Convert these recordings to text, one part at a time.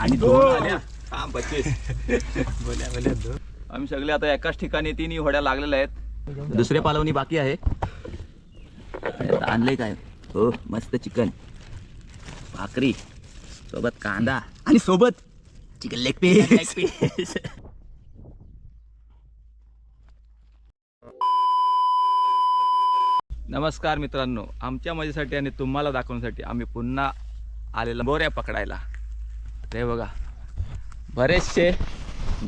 आणि दोन आल्या. हा, पच्चीस आम्ही सगळे आता एकाच ठिकाणी तिन्ही होड्या लागलेल्या आहेत. दुसरे पालवणी बाकी आहे. आणलंय काय? हो मस्त चिकन. भाकरी. सोबत कांदा. आणि सोबत चिकन लेग पीस नमस्कार मित्रांनो. आमच्या मजेसाठी आणि तुम्हाला दाखवण्यासाठी आम्ही पुन्हा आलेलो बोऱ्या पकडायला. ते बघा. बरेचसे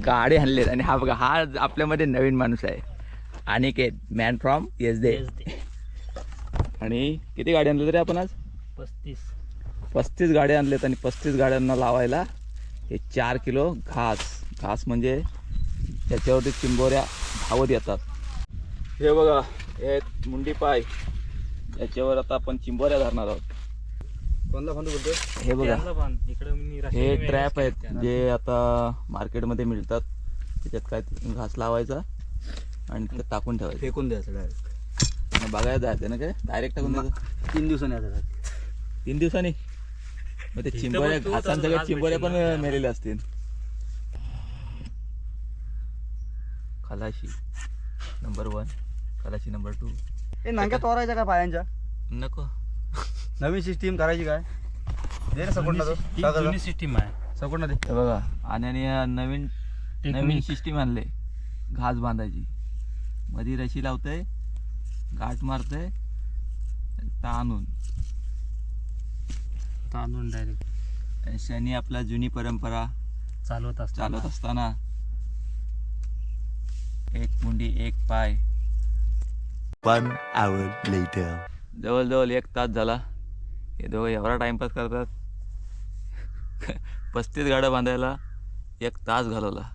गाडे आणलेत आणि हा बघा हा आपल्यामध्ये नवीन माणूस आहे. अनिकेत मॅन फ्रॉम येस दे आणि किती गाडी आणले तरी आपण आज? पस्तीस. पस्तीस गाड्या आणलेत आणि पस्तीस गाड्यांना लावायला हे चार किलो घास. घास म्हणजे त्याच्यावरती चिंबोऱ्या धावत येतात. हे बघा हे मुंडी पाय. याच्यावर आता आपण चिंबोऱ्या धरणार आहोत. कोणला हे बघा. इकडे मी हे ट्रॅप आहेत. जे आता मार्केटमध्ये मिळतात. त्याच्यात काय घास लावायचा आणि ते टाकून ठेवायचं. फेकून द्यायचं डायरेक्ट आणि बघायला जायचं ना काय? डायरेक्ट टाकून द्यायचं तीन दिवसांनी आता तीन दिवसांनी? मग ते चिंबोऱ्या पण तू घासांसगळे घास चिंबोऱ्या पण भेटेल ना. मेलेले असतील. खलाशी. नंबर वन खलाशी नंबर टू हे नांग्या तोरायच्या का पायांच्या नको. नवीन सिस्टीम करायची काय? दे ना सकोंडा तो जुनी सिस्टीम आहे. सकोंडा दे. हे बघा आणि आणि या नवीन नवीन सिस्टीम आणले. घास बांधायची. मधी रशी लावतंय गाठ मारतंय ताणून तांदूळ डायरेक्ट शनी आपला जुनी परंपरा चालवत असतो चालवत असताना. एक मुंडी एक पाय. One hour later. जवळजवळ एक तास झाला. हे दोघं एवढा टाइमपास करतात. पस्तीस गाड्या बांधायला एक तास घालवला.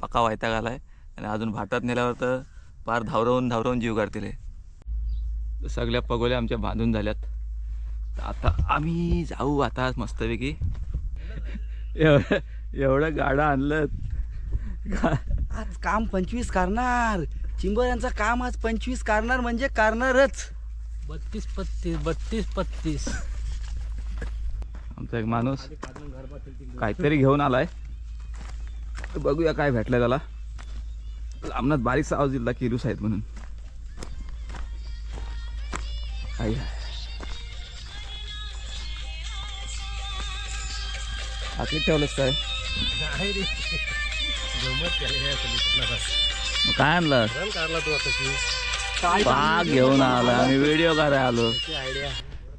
पक्का वायता घालाय. आणि अजून भाटात नेल्यावर तर पार धावरवून धावरवून जीव काढतील हे. सगळ्या पगोल्या आमच्या बांधून झाल्यात. तर आता आम्ही जाऊ आता मस्तपैकी. एवढं एवढं गाडा आणलं आज काम पंचवीस करणार. चिंबोऱ्यांचं काम आज पंचवीस करणार म्हणजे करणारच. बत्तीस पत्तीस बत्तीस पत्तीस. आमचा एक माणूस काहीतरी घेऊन आलाय. बघूया काय भेटलंय त्याला. लांबनात बारीकसा आवाज दिला किरूस आहेत म्हणून. आई ठेवलंस काय? काय आणलं घेऊन आला आम्ही व्हिडिओ करायला आलो.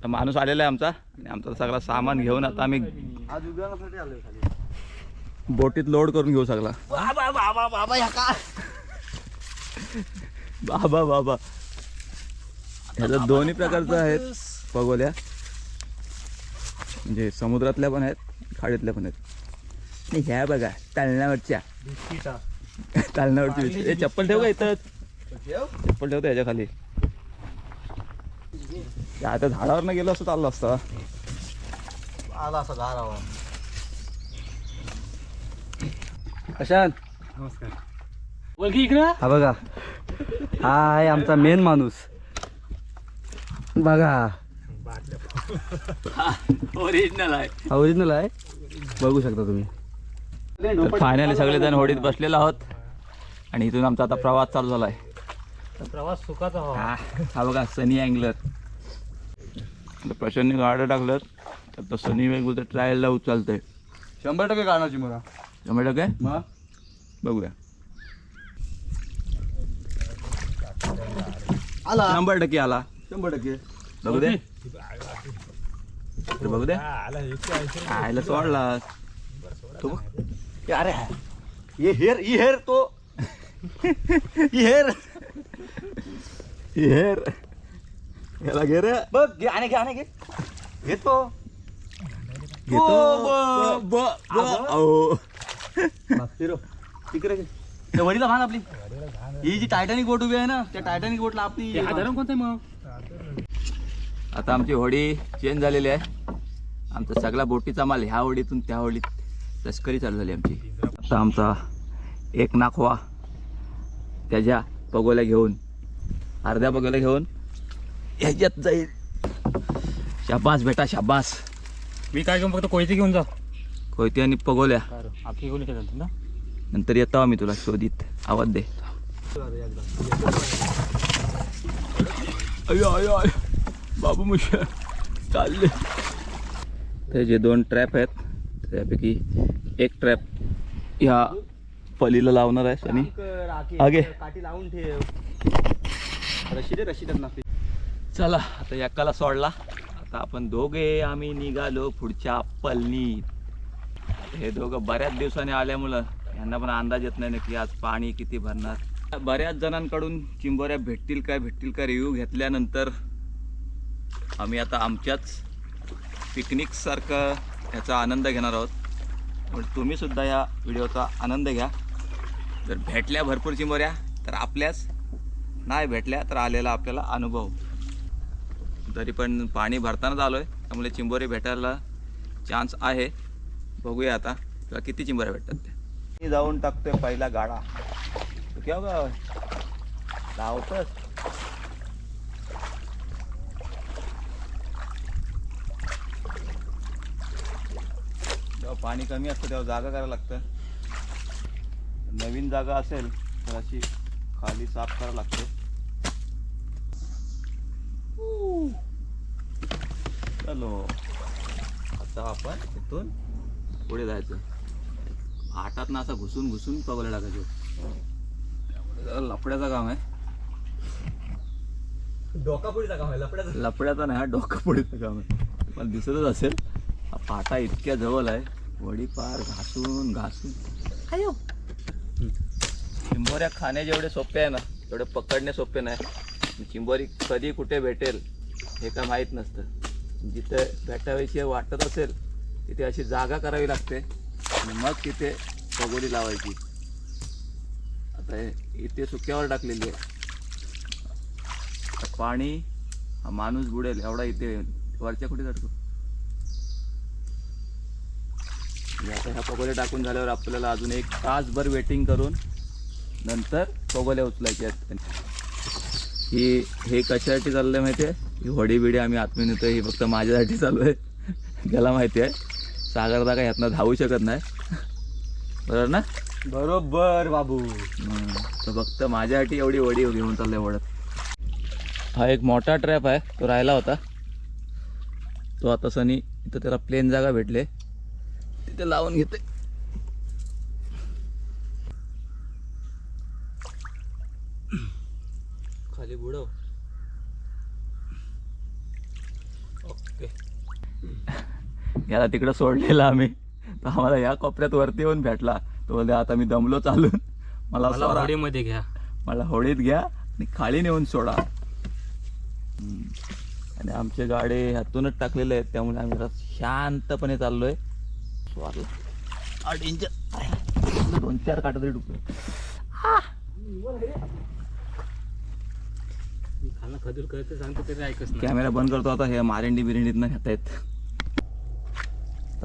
तर माणूस आलेला आहे आमचा. आणि आमचं सगळं सामान घेऊन आता आम्ही बोटीत लोड करून घेऊ सगळा. बाबा बाबा. बाबा ह्या का बाबा बाबा ह्याच्यात दोन्ही प्रकारचं आहेत पगोल्या. म्हणजे समुद्रातल्या पण आहेत खाडीतल्या पण आहेत. आणि ह्या बघा तालण्यावरच्या तालण्यावरची चप्पल ठेव का इथं. चप्पल ठेवतो ह्याच्या खाली. या आता झाडावर न गेलो असं चाललं असतं. आला असा हवा कशात नमस्कार. बोल की इकडं? हा बघा. हा आहे आमचा मेन माणूस. बघा. ओरिजिनल आहे. हा ओरिजिनल आहे. बघू शकता तुम्ही. तर फायनली सगळेजण होडीत बसलेलो आहोत. आणि इथून आमचा आता प्रवास चालू झाला आहे प्रवास सुखाचा व्हावा हा हा बघा सनी अँगलर. प्रशांतने गाडं टाकलं तर तो सनी वेगवेगळं ट्रायलला उचलतंय. शंभर टक्के काढण्याची मला शंभर टक्के? मग बघूया. आला. शंभर टक्के आला. शंभर टक्के. बघू दे. तर बघू दे. आयला सोडला. तो बघ. अरे ये हेर ही हेर तो. ही हेर. हेर. याला घे रे. बघ घे आणि घे आणि घे. घेतो. घेतो. ब- ब- ब- ब- अहो. हिरो तिकडे घे. वडीला आपली. ही जी टायटॅनिक बोट उभी आहे ना त्या टायटॅनिक बोटला आपली हा धरण कोणतं मग? आता आमची होडी चेंज झालेली आहे. आमचा सगळा बोटीचा माल ह्या होडीतून त्या होडीत तस्करी चालू झाली आमची. आता आमचा एक नाखवा त्याच्या पगोल्या घेऊन अर्ध्या पगोल्या घेऊन ह्याच्यात जाईल. शाबास बेटा शाबास. मी काय घेऊन फक्त कोयते घेऊन जा. कोयती आणि पगोल्या. आपली ना? नंतर येतो आम्ही तुला शोधित. आवाज दे. अयो अयो अयो. बाबू मुशा चालले. ते जे दोन ट्रॅप आहेत त्यापैकी एक ट्रॅप ह्या पलीला लावणार आहे आणि आगे. काठी लावून ठेव. रशी रे रशी ना चला आता एकाला सोडला. आता आपण दोघे आम्ही निघालो पुढच्या पलनीत हे दोघं बऱ्याच दिवसांनी आल्यामुळं यांना पण अंदाज येत नाही ना की आज पाणी किती भरणार. बऱ्याच जणांकडून चिंबोऱ्या भेटतील काय भेटतील का रिव्ह्यू घेतल्यानंतर आम्ही आता आमच्याच पिकनिकसारखं ह्याचा आनंद घेणार आहोत. पण तुम्हीसुद्धा या व्हिडिओचा आनंद घ्या. जर भेटल्या भरपूर चिंबोऱ्या तर आपल्याच. नाही भेटल्या तर आलेला आपल्याला अनुभव. तरी पण पाणी भरतानाच आलो आहे. त्यामुळे चिंबोरी भेटायला चान्स आहे. बघूया आता तुला किती चिंबोऱ्या भेटतात ते. मी जाऊन टाकतोय पहिला गाडा. तू क्या गा जेव्हा पाणी कमी असतं तेव्हा जागा करायला लागतं. नवीन जागा असेल तर अशी खाली साफ करावं लागते. चलो आता आपण इथून पुढे जायचं. हाटात ना असं घुसून घुसून पगोला टाकायचं. लपड्याचं काम आहे. डोका पुढीचा काम आहे लपड्याचा लपड्याचा नाही हा डोकं पुढेचं काम आहे. मला दिसतच असेल हा पाटा इतक्या जवळ आहे वडी पार घासून घासून. चिंबोऱ्या खाणे जेवढे सोपे आहे ना तेवढे पकडणे सोपे नाही. चिंबोरी कधी कुठे भेटेल हे काय माहीत नसतं. जिथे भेटावायची वाटत असेल तिथे अशी जागा करावी लागते. आणि मग तिथे पगोली लावायची. आता हे इथे सुक्यावर टाकलेली आहे. आता पाणी हा माणूस बुडेल एवढा इथे वरच्या कुठे जातो? आता ह्या पगोल्या टाकून झाल्यावर आपल्याला अजून एक तासभर वेटिंग करून नंतर पगोल्या उचलायच्या आहेत. ही हे कशासाठी चाललंय माहिती आहे ही होडी बिडी आम्ही आतमध्ये नेतोय ही फक्त माझ्यासाठी चालू आहे. त्याला माहिती आहे सागरदा काय ह्यातनं धावू शकत नाही. बरोबर ना? बरोबर बाबू. तर फक्त माझ्यासाठी एवढी वडी घेऊन चाललंय ओढत हा एक मोठा ट्रॅप आहे तो राहिला होता. तो आता सनी इथं त्याला प्लेन जागा भेटले तिथे लावून घेते खाली बुडव ओके याला तिकडं सोडलेलं आम्ही. तर आम्हाला या कोपऱ्यात वरती येऊन भेटला. तो बोलले आता मी दमलो चालून. मला. होडीमध्ये घ्या. मला होडीत घ्या आणि खाली नेऊन सोडा. आणि आमचे गाडे ह्यातूनच टाकलेले आहेत त्यामुळे आम्ही जरा शांतपणे चाललोय. स्वारला दोन चार काटा तरी डुकले खजूर करते सांगतो तरी नाही. कॅमेरा बंद करतो आता. हे मारेंडी बिरेंडीतनं घेता येत.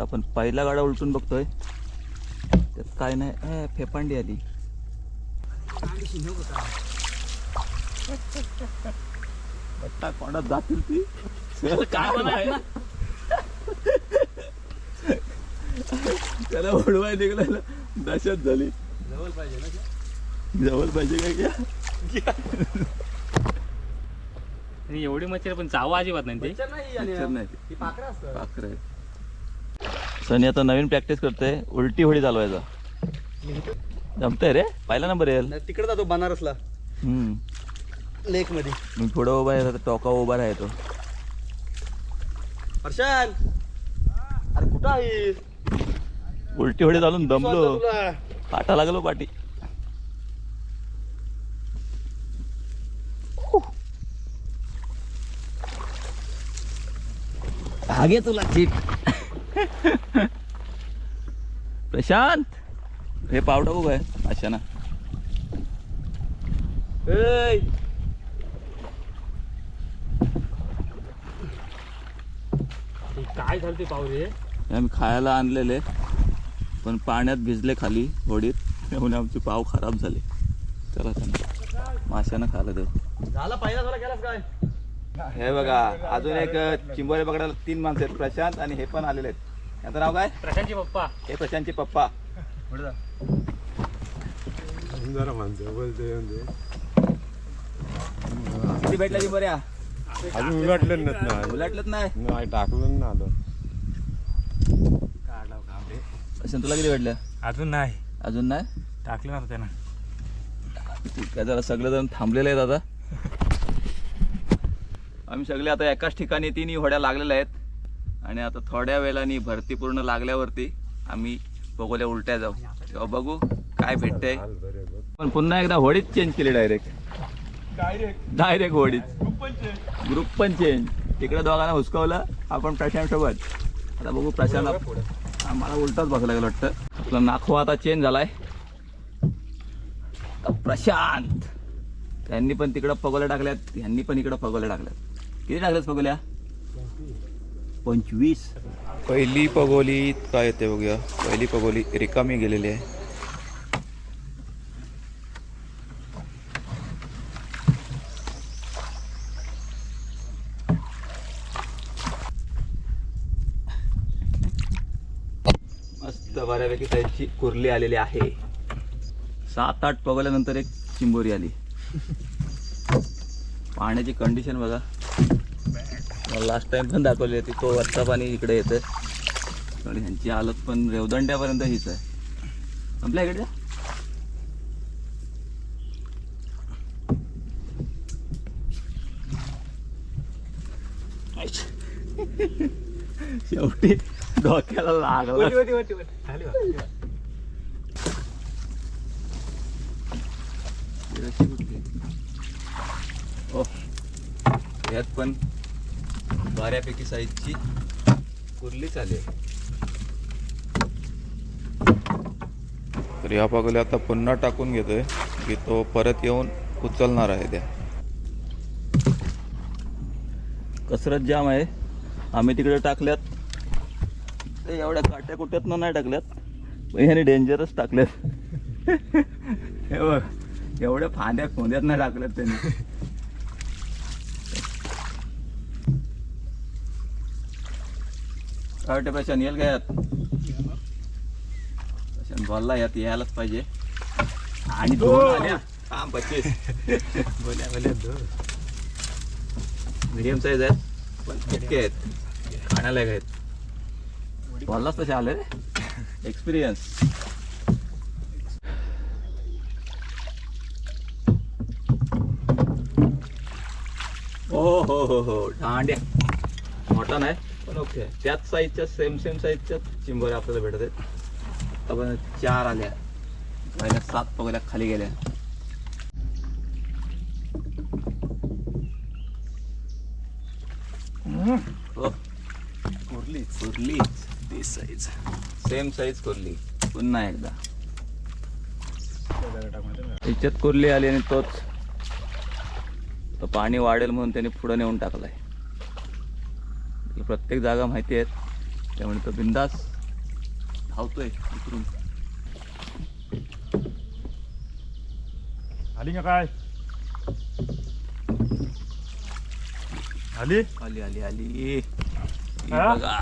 तर आपण पहिला गाडा उलटून बघतोय. त्यात काय नाही. फेपांडी आली. बट्टा कोणात जातील ती? काय त्याला ओढवाय निघायला दहशत झाली. जवळ पाहिजे ना जवळ पाहिजे काय आणि एवढी मच्छर पण चावा अजिबात नाही ते. नाही पाखरं आहे सनी आता नवीन प्रॅक्टिस करतोय. उलटी होडी चालवायचा. जमतंय रे? पहिला नंबर येईल तिकडे जातो बनारसला. लेकमध्ये मी पुढं उभा आहे टोका उभा राहतो. हर्षल! अरे कुठं आहे उलटी होडी चालून दमलो. पाटा लागलो पाठी हागे तुला चीट प्रशांत हे पाव टाकू काय अशा ना ए ते काय झालं ते हे? आम्ही खायला आणलेले पण पाण्यात भिजले खाली होडीत त्यामुळे आमचे पाव खराब झाले. चला चला माशानं खायला देऊ. झाला पहिला झाला गेलास काय? हे बघा अजून एक चिंबोरे पकडायला तीन माणसं आहेत. प्रशांत आणि हे पण आलेले आहेत. याचं नाव काय? प्रशांतचे पप्पा. हे प्रशांतचे पप्पा. जरा माणसं बोलते किती भेटला की बऱ्या? अजून उलटलं ना. उलटलंच नाही? नाही टाकलं ना आलं. प्रशांत तुला किती भेटलं? अजून नाही. अजून नाही? टाकलं ना त्यानं. आहे जरा सगळेजण थांबलेले आहेत आता. आम्ही सगळे आता एकाच ठिकाणी तिन्ही होड्या लागलेल्या आहेत. आणि आता थोड्या वेळाने भरती पूर्ण लागल्यावरती आम्ही बघूल्या उलट्या जाऊ. तेव्हा बघू काय भेटतंय. पण पुन्हा एकदा होडीच चेंज केली डायरेक्ट डायरेक्ट होडीच ग्रुप पण चेंज तिकडे दोघांना हुसकवलं आपण प्रशांत सोबत. आता बघू प्रशांत आम्हाला उलटाच बसायला गेलं वाटतं. आपला नाखवा आता चेंज झालाय. प्रशांत. त्यांनी पण तिकडं पगोल्या टाकल्यात ह्यांनी पण इकडं पगोल्या टाकल्यात. किती टाकल्यात पगोल्या? पंचवीस. पहिली पगोली काय येते बघूया. पहिली पगोली रिकामी गेलेली आहे. मस्त बऱ्यापैकी त्यांची कुर्ली आलेली आहे. सात आठ पगल्यानंतर एक चिंबोरी आली. पाण्याची कंडिशन बघा. लास्ट टाइम पण दाखवली होती तो वरचा पाणी इकडे येतं आणि ह्यांची हालत पण रेवदंड्यापर्यंत हीच आहे. आपल्या इकडे शेवटी डोक्याला लागला. ओ यात पण बऱ्यापैकी साईजची कुर्लीच आली तर या पागोल्या आता पुन्हा टाकून घेतोय. की तो परत येऊन उचलणार आहे त्या. कसरत जाम आहे. आम्ही तिकडे टाकल्यात. ते एवढ्या काट्या कुट्यातनं नाही टाकल्यात. पण ह्याने डेंजरच टाकल्यात. हे बघ एवढ्या फांद्या खोंद्यात नाही टाकल्यात त्यांनी. काय वाटतं प्रशांत येईल का यात? प्रशांत बोलला यात यायलाच पाहिजे. आणि दोन आल्या. काम पच्चीस. बोल्या बोल्या दोन. मीडियम साईज आहेत पण इतके आहेत. खाण्यालायक आहेत. बोललाच तसे आले रे. एक्सपिरियन्स हो हो हो हो. दांड्या मोठा नाही पण ओके. त्याच साईजच्या सेम सेम साईजच्या चिंबोऱ्या आपल्याला भेटत आहेत. आपण चार आल्या. पहिल्या सात पगल्या खाली गेल्या. कुर्लीच. ती साईज सेम साईज कुर्ली. पुन्हा एकदा. त्याच्यात कुर्ली आली आणि तोच तो पाणी वाढेल म्हणून त्याने पुढं नेऊन टाकलाय. त्याला प्रत्येक जागा माहिती आहेत. त्यामुळे तो बिंदास धावतोय उतरून आली का काय? आली? आली आली आली. ही हा? बघा.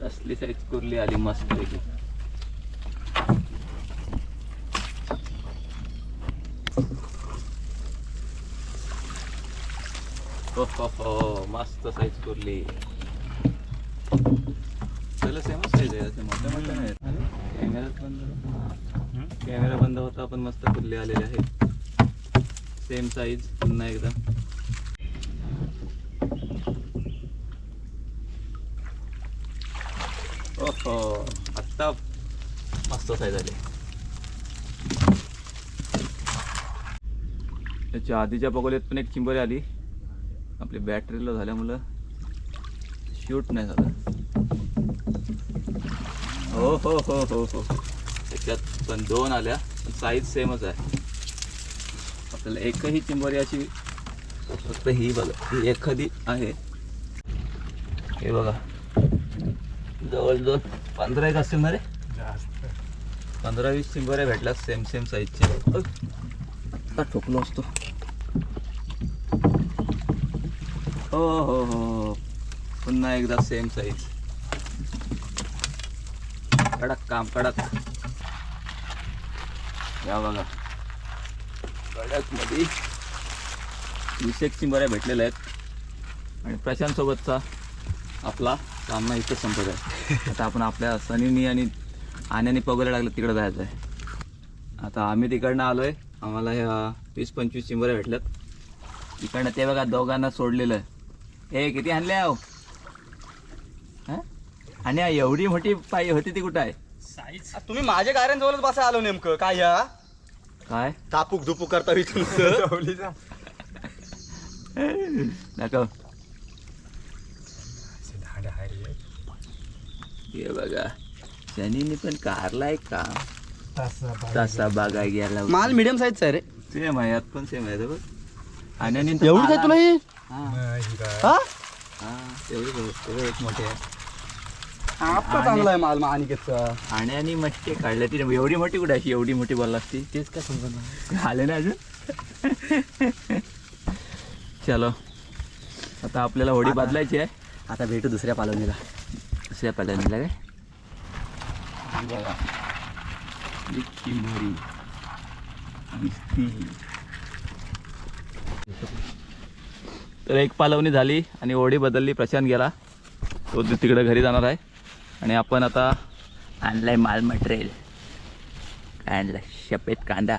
कसली साईज कुर्ली आली मस्त पैकी हो हो हो मस्त साईज कुर्ली. त्याला सेमच साईज आहे. असे मोठ्या मोठ्या नाहीत कॅमेरा बंद कॅमेरा बंद होता. पण मस्त कुर्ली आलेले आहेत. सेम साईज पुन्हा एकदा. ओहो आत्ता मस्त साईज आली. त्याच्या आधीच्या पगोल्यात पण एक चिंबरी आली. आपली बॅटरीला झाल्यामुळं शूट नाही झालं. हो हो हो हो हो. त्याच्यात पण दोन आल्या पण साईज सेमच आहे. आपल्याला एकही चिंबरी अशी फक्त ही बघा ही एखादी आहे. हे बघा. जवळजवळ पंधरा एक असेल ना रे? पंधरा वीस चिंबऱ्या भेटल्या सेम सेम साईजच्या आता ठोकलो असतो. हो हो हो हो पुन्हा एकदा सेम साईज कडक काम कडक. या बघा. कडकमध्ये विशेष चिंबऱ्या भेटलेल्या आहेत. आणि प्रशांत सोबतचा आपला सामना इथं संपत आहे. आता आपण आपल्या सनीनी आणि आण्याने पगोला लागलं तिकडं जायचं आहे. आता आम्ही तिकडनं आलोय. आम्हाला ह्या वीस पंचवीस चिंबऱ्या भेटल्यात. तिकडनं ते बघा दोघांना सोडलेलं हे किती आणले आहो? हं? आणि हा एवढी मोठी पायी होती ती कुठं आहे? साईज. तुम्ही माझ्या गाड्यांजवळच बसा आलो नेमकं. काय या? काय? तापूक धुपूक करता इथून दाखव हे बघा. शनीने पण कारलाय का? तसा तसा बागा गेला. माल मीडियम साईजचा आहे रे. सेम आहे यात पण सेम आहे हे बघ. आणि एवढीच आहे तुला ही? हा. हा हा? एक मोठे आहे. आपला चांगला आहे माल आणि मटके काढले ती एवढी मोठी कुठे अशी? एवढी मोठी बोलला असती तेच काय समजा आले ना अजून? चलो. आता आपल्याला होडी बदलायची आहे. आता भेटू दुसऱ्या पालवणीला. दुसऱ्या पॅटर्नला काय? बघा तर एक पालवणी झाली आणि होडी बदलली. प्रशांत गेला. ति- तिकडे घरी जाणार आहे. आणि आपण आता आणलाय माल मटेरियल. काय आणलं शपेत कांदा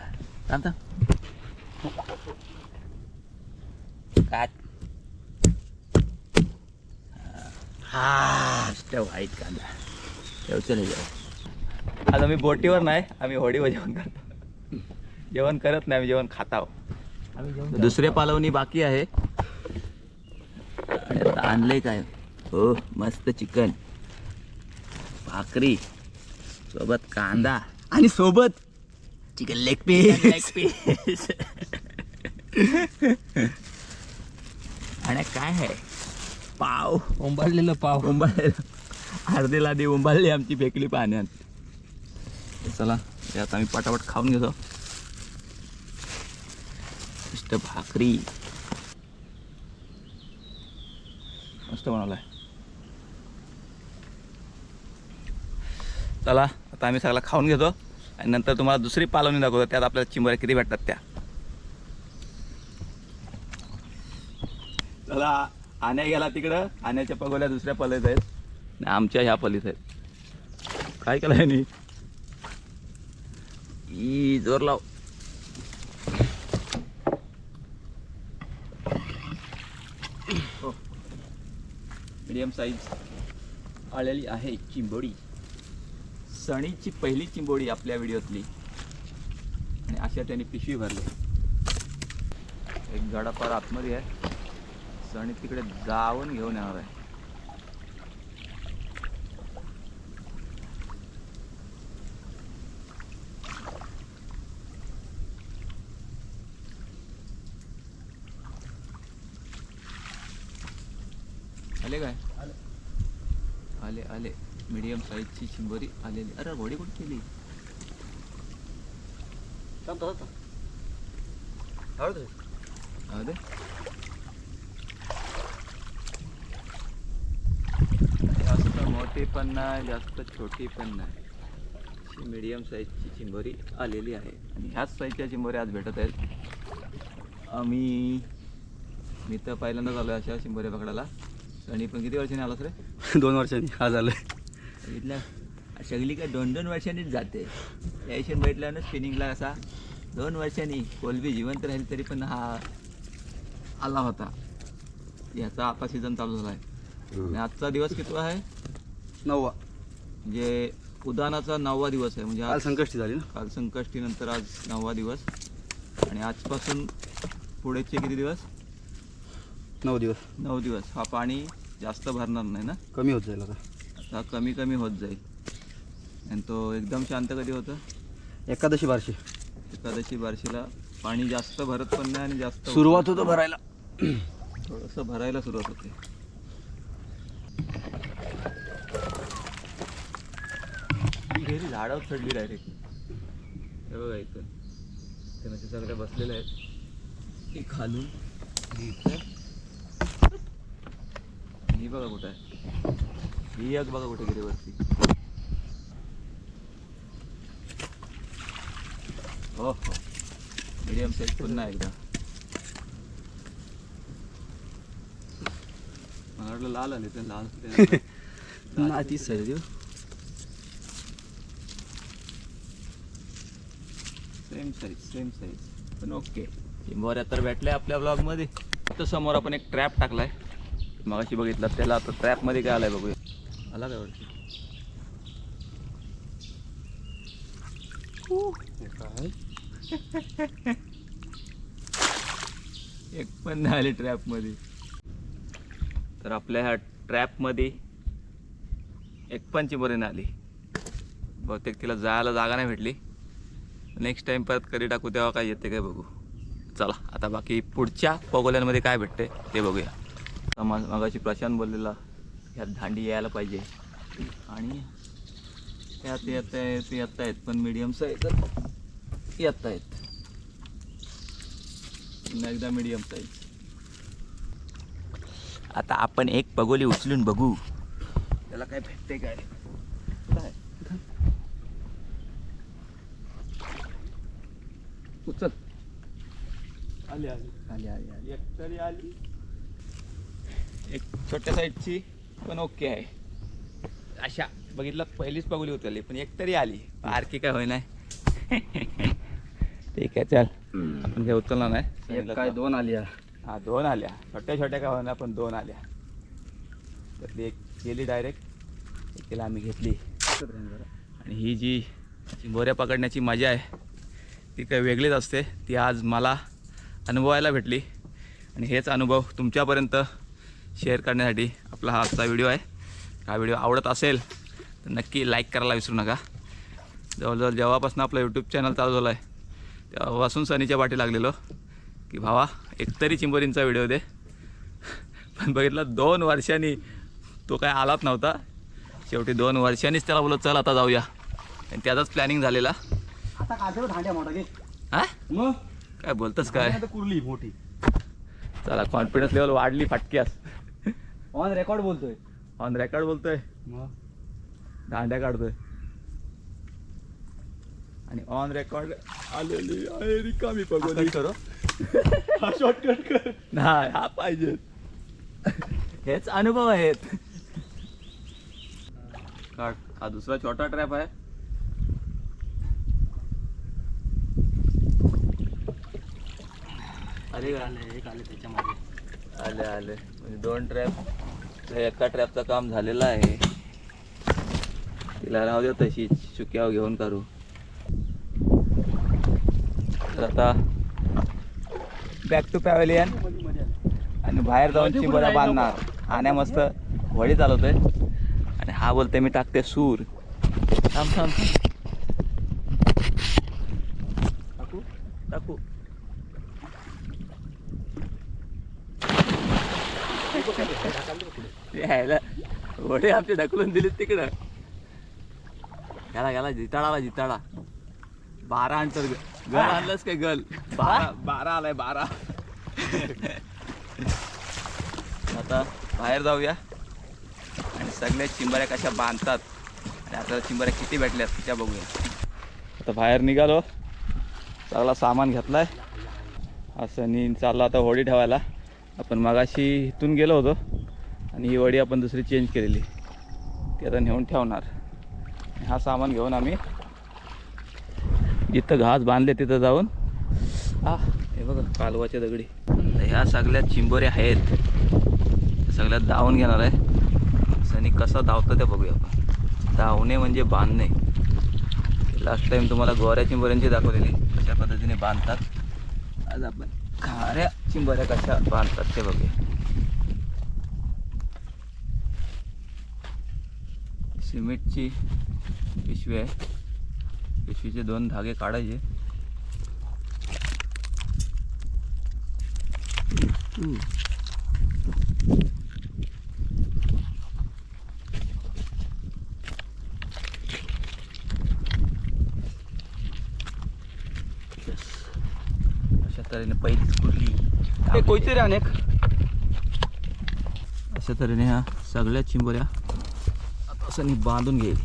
हा मस्त व्हाईट कांदा. ठेवचं नाही जेवण. आज आम्ही बोटीवर नाही आम्ही होडीवर जेवण करतो. जेवण करत नाही आम्ही जेवण खाताव दुसरे पालवणी बाकी आहे. आणि आता आणलंय काय? हो मस्त चिकन. भाकरी सोबत कांदा आणि सोबत chicken leg piece. Leg piece. आणि काय आहे? पाव. उंबाळलेलं पाव. उंबाळ अर्धी लादी उंबाळली आमची फेकली पाण्यात. चला यात आम्ही पटापट खाऊन घेतो. भाकरी. मस्त बनवलाय. चला आता आम्ही सगळा खाऊन घेतो. आणि नंतर तुम्हाला दुसरी पालवणी दाखवतो त्यात आपल्याला चिंबऱ्या किती भेटतात त्या. चला आण्या गेला तिकडं. आण्याच्या पगोल्या दुसऱ्या पलीत आहेत. आणि आमच्या ह्या पलीत आहेत. काय केलं आहे ई जोर लाव. हो. मीडियम साईज आलेली आहे चिंबोडी. सणीची पहिली चिंबोडी आपल्या व्हिडिओतली. आणि अशा त्यांनी पिशवी भरली. एक गडापार आतमध्ये आहे. सणी तिकडे जाऊन घेऊन येणार आहे आले काय आले आले साईजची चिंबोरी आलेली. अरे घोडी कुठे केली? दे. जास्त मोठी पण नाही जास्त छोटी पण नाही. अशी मीडियम साईजची चिंबोरी आलेली आहे. आणि ह्याच साईजच्या चिंबोरी आज भेटत आहेत. आम्ही मी तर पहिल्यांदाच आलो अशा चिंबोऱ्या पकडायला. आणि पण किती वर्षांनी आलास रे? दोन वर्षांनी. हा झालं बघितलं सगळी काय दोन दोन वर्षांनीच जाते. यायशन भेटलं ना स्पिनिंगला असा दोन वर्षांनी कोलबी जिवंत राहील तरी पण हा आला होता. याचा आता सीझन चालू झाला आहे आणि आजचा दिवस किती आहे? नववा. म्हणजे उदानाचा नववा दिवस आहे. म्हणजे काल आज संकष्टी झाली ना? काल संकष्टीनंतर आज नववा दिवस. आणि आजपासून पुढेचे किती दिवस? नऊ दिवस. नऊ दिवस. हा पाणी जास्त भरणार नाही ना? कमी होत जाईल आता. आता कमी कमी होत जाईल. आणि तो एकदम शांत कधी होतं? एकादशी बारशी. एकादशी बारशीला पाणी जास्त भरत पण नाही आणि जास्त सुरुवात होतं भरायला. थोडंसं भरायला सुरुवात होते. ही घरी झाडावर चढली डायरेक्ट हे बघा इथं. त्यांना ते सगळ्या बसलेल्या आहेत. ही खालून ही इथं. ही बघा कुठं आहे. ही एक बघा कुठे गेली गिरीवरती हो हो मिडियम साईज पुन्हा एकदा. मला वाटलं लाल आले ते लाल. ते- ना सर्दी सेम साईज सेम साईज पण ओके चिंबोऱ्या तर भेटल्या आपल्या ब्लॉगमध्ये तर समोर आपण एक ट्रॅप टाकलाय. मगाशी बघितलं त्याला आता ट्रॅपमध्ये काय आलाय बघूया. आला काय? वाटतं एक पण नाही आले ट्रॅपमध्ये तर आपल्या ह्या ट्रॅपमध्ये एक पण चिंबोरी नाही आली. बहुतेक तिला जायला जागा नाही भेटली. नेक्स्ट टाइम परत कधी टाकू तेव्हा काय येते काय बघू. चला आता बाकी पुढच्या पगोल्यांमध्ये काय भेटते ते बघूया. आता मगाशी प्रशांत बोललेला ह्यात दांडी यायला पाहिजे. आणि त्यात येत आहेत येत आहेत पण मीडियम साईज येत आहेत. पुन्हा एकदा मीडियम साईज आता आपण एक पगोली उचलून बघू. त्याला काय भेटते काय? काय? उचल. आली आली. आली आली आली. एक तरी आली. एक छोट्या साईजची पण ओके आहे. अशा बघितलं पहिलीच पगोली उचलली पण एक तरी आली. बारकी काय होय नाही ठीक आहे चल. आपण काय उचलणार नाही? एक काय दोन आली हा दोन आल्या. छोट्या छोट्या का होणार पण दोन आल्या. त्यातली एक गेली डायरेक्ट एकीला आम्ही घेतली. आणि ही जी चिंबोऱ्या पकडण्याची मजा आहे ती काही वेगळीच असते. ती आज मला अनुभवायला भेटली. आणि हेच अनुभव तुमच्यापर्यंत शेअर करण्यासाठी आपला हा आजचा व्हिडिओ आहे. हा व्हिडिओ आवडत असेल तर नक्की लाईक करायला विसरू नका. जवळजवळ जेव्हापासून आपलं यूट्यूब चॅनल चालू झालं आहे तेव्हापासून सनीच्या पाठी लागलेलो की भावा एकतरी चिंबोरींचा व्हिडिओ दे. पण बघितलं दोन वर्षांनी तो काय आलाच नव्हता. शेवटी दोन वर्षांनीच त्याला बोलत चल आता जाऊया. आणि त्याचाच प्लॅनिंग झालेला. हा? काय बोलतस काय? कुर्ली मोठी. चला कॉन्फिडन्स लेवल वाढली फाटक्यास. ऑन रेकॉर्ड बोलतोय. ऑन रेकॉर्ड बोलतोय. दांड्या काढतोय. आणि ऑन रेकॉर्ड आलेली आहे रिकामी पगोली करो. हा शॉर्टकट कर. नाही हा पाहिजे. हेच अनुभव आहेत. हा दुसरा छोटा ट्रॅप आहे. अरे आले एक आले त्याच्यामध्ये आले आले. म्हणजे दोन ट्रॅप एका ट्रॅपचं काम झालेलं आहे. तिला राहू दे तशीच चुक्यावर घेऊन करू. तर आता बॅक टू पॅव्हलियन आणि बाहेर जाऊन चिंबोऱ्या बांधणार. आण्या मस्त वडी चालवतोय. आणि हा बोलतोय मी टाकते सूर. थांब थांब. टाकू? टाकू. यायला. वडे आमचे ढकलून दिलेत तिकडं. गेला गेला जिताडाला जिताडा. बारा आणतर गल आणलंस काय गल? बारा बारा आलाय बारा. आता बाहेर जाऊया. आणि सगळ्या चिंबऱ्या कशा बांधतात. आणि आता चिंबऱ्या किती भेटल्यात त्या बघूया. आता बाहेर निघालो. सगळा सामान घेतलाय. असं नीन चालला आता होडी ठेवायला. आपण मगाशी इथून गेलो होतो आणि ही वडी आपण दुसरी चेंज केलेली. ती आता नेऊन ठेवणार. हा सामान घेऊन आम्ही जिथं घास बांधले तिथं जाऊन. हा हे बघा कालवाच्या दगडी. ह्या सगळ्या चिंबोऱ्या आहेत. सगळ्या धावून घेणार आहे. सनी कसा धावतं ते बघूया आपण. धावणे म्हणजे बांधणे. लास्ट टाईम तुम्हाला गोऱ्या चिंबोऱ्यांची दाखवलेली. कशा पद्धतीने बांधतात. आज आपण खाऱ्या चिंबऱ्या कशा बांधतात ते बघूया सिमेंटची पिशवी आहे पिशवीचे दोन धागे काढायचे Mm. तऱ्हेने पहिलीच कुर्ली. कोयतरी अनेक? अशा तऱ्हेने ह्या सगळ्या चिंबोऱ्या आता असं बांधून घेईल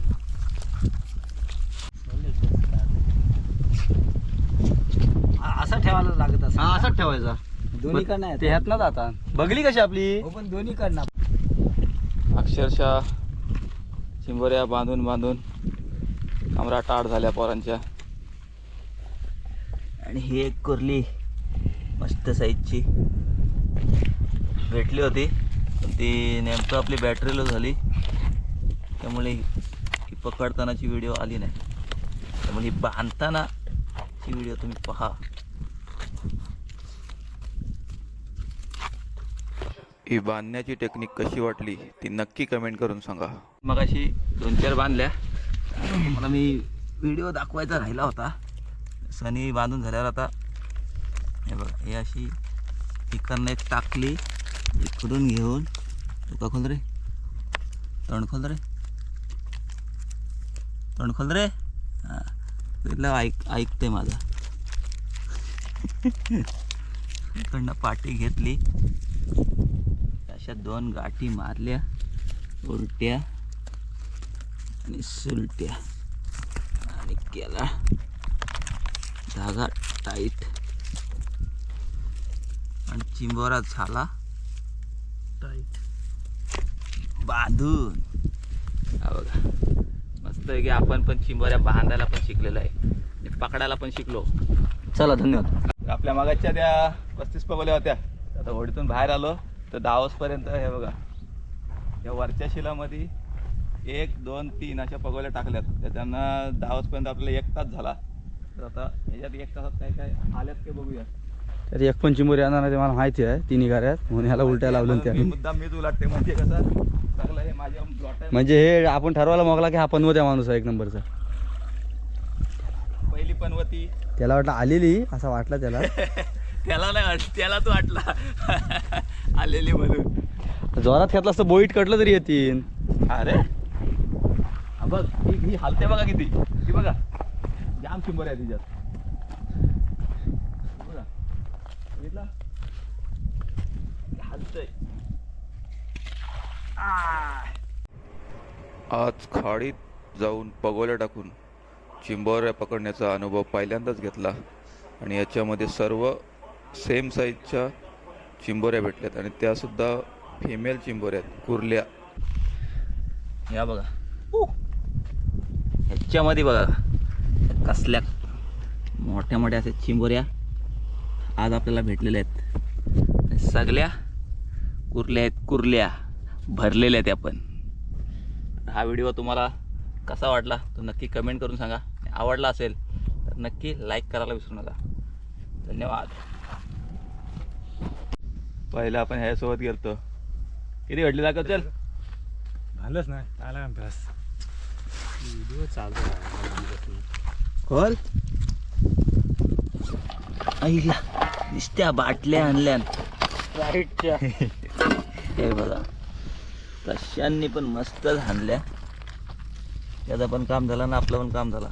हा असाच ठेवायचा. दोन्ही कडनं ते ह्यात ना जाता बघली कशी आपली? हो पण दोन्ही कडनं अक्षरशः चिंबोऱ्या बांधून बांधून कमरा टाट झाल्या पोरांच्या. आणि ही एक कुर्ली. मस्त साईजची भेटली होती पण ती नेमकं आपली बॅटरी लो झाली. त्यामुळे ही पकडतानाची व्हिडिओ आली नाही. त्यामुळे ही बांधतानाची व्हिडिओ तुम्ही पहा. ही बांधण्याची टेक्निक कशी वाटली ती नक्की कमेंट करून सांगा. मग अशी दोन चार बांधल्या. मला मी व्हिडिओ दाखवायचा राहिला होता. सनी बांधून झाल्यावर आता हे बघा हे अशी इकडनं एक टाकली इकडून घेऊन. तुका खोल रे? तण खोल रे? तण खोल रे? हां. तुला ऐक ऐकते माझा. इकडनं पाठी घेतली. अशा दोन गाठी मारल्या उलट्या आणि सुलट्या. आणि केला. धागा टाईट आणि चिंबोरा झाला. टाईट. बांधून. हा बघा. मस्त आहे की आपण पण चिंबोऱ्या बांधायला पण शिकलेलो आहे. आणि पकडायला पण शिकलो. चला धन्यवाद. आपल्या मागाच्या त्या पस्तीस पगोल्या होत्या. आता होडीतून बाहेर आलो तर दावसपर्यंत हे बघा. या वरच्या शिलामध्ये एक दोन तीन अशा पगोल्या टाकल्यात. तर त्यांना दावसपर्यंत आपल्याला एक तास झाला. तर आता ह्याच्यात एक तासात काय काय आल्यात ते बघूया तर एक पण चिंबोरी येणार नाही ते मला माहिती आहे. तिन्ही गाड्यात म्हणून ह्याला उलट्या लावलं मी त्याने मुद्दाम मीच उलटते. म्हणजे कसं? चांगलं हे माझ्या प्लॉट आहे. म्हणजे हे आपण ठरवायला मोगला की हा पनवत्या माणूस आहे एक नंबरचा. पहिली पनवती. त्याला वाटलं आलेली असं वाटलं त्याला. त्याला नाही वाट- त्याला तू वाटला. आलेली म्हणून. जोरात घेतला असतं बोईट कटलं तरी येतील. अरे. हा बघ ही ही हालते बघा किती. ती बघा. जाम चिंबर आहे तिच्यात बघा बघितला हालतंय. आज खाडीत जाऊन पगोल्या टाकून चिंबोऱ्या पकडण्याचा अनुभव पहिल्यांदाच घेतला आणि याच्यामध्ये सर्व सेम साईजच्या चिंबोऱ्या भेटल्यात आणि त्यासुद्धा फिमेल चिंबोऱ्या आहेत कुर्ल्या. या बघा. ह्याच्यामध्ये बघा. कसल्या मोठ्या मोठ्या अशा चिंबोऱ्या. आज आपल्याला भेटलेल्या आहेत. सगळ्या कुर्ल्या आहेत कुर्ल्या. भरलेल्या आहेत आपण. हा व्हिडिओ तुम्हाला कसा वाटला तो नक्की कमेंट करून सांगा. आवडला असेल तर नक्की लाईक करायला विसरू नका. धन्यवाद. पहिलं आपण ह्यासोबत गेलतो. किती घडली दाखव चल. झालंच नाही आला अभ्यास? व्हिडिओ चालतो खोल. आईला नुसत्या बाटल्या आणल्या. हे बघा. कशांनी पण मस्तच हाणल्या त्याचं पण काम झालं ना आपलं पण काम झालं.